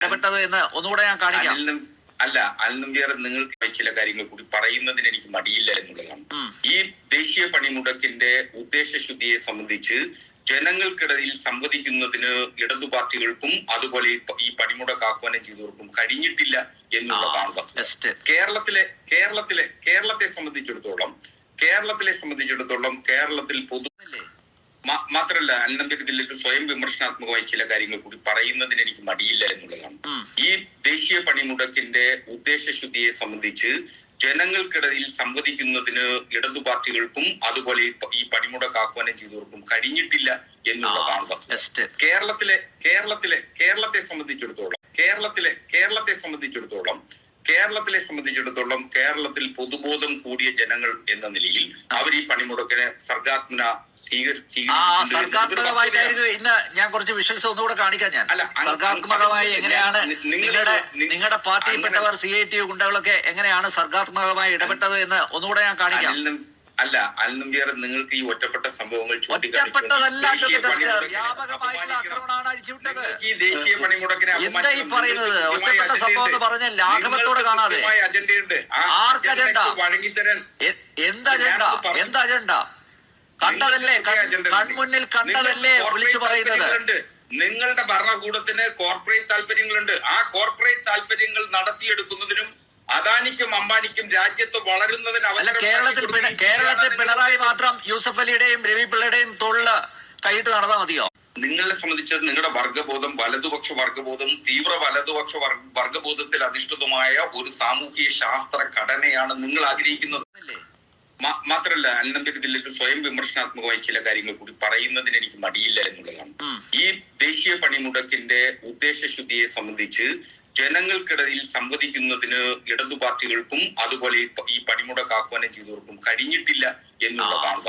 ഇടപെട്ടത് എന്ന് ഒന്നുകൂടെ ഞാൻ കാണിക്കാം. അല്ല അനിൽ നമ്പ്യാർ നിങ്ങൾക്ക് ചില കാര്യങ്ങൾ കൂടി പറയുന്നതിന് എനിക്ക് മടിയില്ല എന്നുള്ളതാണ്. ഈ ദേശീയ പണിമുടക്കിന്റെ ഉദ്ദേശശുദ്ധിയെ സംബന്ധിച്ച് ജനങ്ങൾക്കിടയിൽ സംവദിക്കുന്നതിന് ഇടതു പാർട്ടികൾക്കും അതുപോലെ ഈ പണിമുടക്ക് ആഹ്വാനം ചെയ്തവർക്കും കഴിഞ്ഞിട്ടില്ല എന്നുള്ളതാണ് വസ്തുത. കേരളത്തിലെ കേരളത്തിലെ കേരളത്തെ സംബന്ധിച്ചിടത്തോളം കേരളത്തിലെ സംബന്ധിച്ചിടത്തോളം കേരളത്തിൽ പൊതു മാത്രല്ല അനന്തപുരം ജില്ലയിൽ സ്വയം വിമർശനാത്മകമായി ചില കാര്യങ്ങൾ കൂടി പറയുന്നതിന് എനിക്ക് മടിയില്ല എന്നുള്ളതാണ്. ഈ ദേശീയ പണിമുടക്കിന്റെ ഉദ്ദേശശുദ്ധിയെ സംബന്ധിച്ച് ജനങ്ങൾക്കിടയിൽ സംവദിക്കുന്നതിന് ഇടതു പാർട്ടികൾക്കും അതുപോലെ ഈ പണിമുടക്ക് ആഹ്വാനം ചെയ്തവർക്കും കഴിഞ്ഞിട്ടില്ല എന്നുള്ളതാണ് കേരളത്തിലെ കേരളത്തിലെ കേരളത്തെ സംബന്ധിച്ചിടത്തോളം കേരളത്തിലെ കേരളത്തെ സംബന്ധിച്ചിടത്തോളം കേരളത്തിലെ സംബന്ധിച്ചിടത്തോളം കേരളത്തിൽ പൊതുബോധം കൂടിയ ജനങ്ങൾ എന്ന നിലയിൽ അവർ ഈ പണിമുടക്കിനെ സർഗാത്മന സർഗാത്മകമായിട്ടായിരുന്നു ഇന്ന് ഞാൻ കുറച്ച് വിഷ്വൽസ് ഒന്നുകൂടെ കാണിക്കാം ഞാൻ. സർഗാത്മകമായി എങ്ങനെയാണ് നിങ്ങളുടെ നിങ്ങളുടെ പാർട്ടിയിൽപ്പെട്ടവർ സി ഐ ടി ഗുണ്ടകളൊക്കെ എങ്ങനെയാണ് സർഗാത്മകമായി ഇടപെട്ടത് എന്ന് ഒന്നുകൂടെ ഞാൻ കാണിക്കാം. അല്ല അനിൽ നമ്പ്യാർ നിങ്ങൾക്ക് ഈ ഒറ്റപ്പെട്ട സംഭവങ്ങൾ ദേശീയ. പണിമുടക്കിനെ ഒറ്റപ്പെട്ട സംഭവം എന്ന് അജണ്ടയുണ്ട്. പറഞ്ഞ ലാഘവത്തോടെ കാണാതെ. അജണ്ടയുണ്ട്. ആർക്ക് അജണ്ട? വഴങ്ങിത്തരാൻ എന്ത് അജണ്ട? എന്ത് അജണ്ട? കണ്ടതല്ലേ? കൺമുന്നിൽ കണ്ടതല്ലേ വിളിച്ചു പറയുന്നത്? നിങ്ങളുടെ ഭരണകൂടത്തിന് കോർപ്പറേറ്റ് താല്പര്യങ്ങളുണ്ട്. ആ കോർപ്പറേറ്റ് താല്പര്യങ്ങൾ നടത്തിയെടുക്കുന്നതിനും അദാനിക്കും അംബാനിക്കും രാജ്യത്ത് വളരുന്നതിന് അവസരം കേരളത്തിൽ കേരളത്തിൽ പിണറായി മാത്രം യൂസഫ് അലിയുടെയും രവി പിള്ളയുടെയും തൊഴിൽ കൈയിട്ട് നടന്നാ മതിയോ? നിങ്ങളെ സംബന്ധിച്ചത് നിങ്ങളുടെ വർഗബോധം വലതുപക്ഷ വർഗബോധം തീവ്ര വലതുപക്ഷ വർ- വർഗബോധത്തിൽ അധിഷ്ഠിതമായ ഒരു സാമൂഹിക ശാസ്ത്ര ഘടനയാണ് നിങ്ങൾ ആഗ്രഹിക്കുന്നത്. മാത്രല്ല അന്നത്തെ ജില്ലയിൽ സ്വയം വിമർശനാത്മകമായി ചില കാര്യങ്ങൾ കൂടി പറയുന്നതിന് എനിക്ക് മടിയില്ല എന്നുള്ളതാണ്. ഈ ദേശീയ പണിമുടക്കിന്റെ ഉദ്ദേശശുദ്ധിയെ സംബന്ധിച്ച് ജനങ്ങൾക്കിടയിൽ സംവദിക്കുന്നതിന് ഇടതു പാർട്ടികൾക്കും അതുപോലെ ഈ പണിമുടക്ക് ആഹ്വാനം ചെയ്തവർക്കും കഴിഞ്ഞിട്ടില്ല എന്നുള്ളതാണ്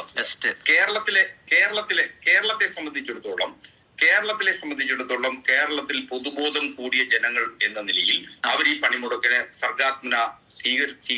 കേരളത്തിലെ കേരളത്തിലെ കേരളത്തെ സംബന്ധിച്ചിടത്തോളം കേരളത്തിലെ സംബന്ധിച്ചിടത്തോളം കേരളത്തിൽ പൊതുബോധം കൂടിയ ജനങ്ങൾ എന്ന നിലയിൽ അവർ ഈ പണിമുടക്കിനെ സർഗാത്മന സ്വീകരിച്ചു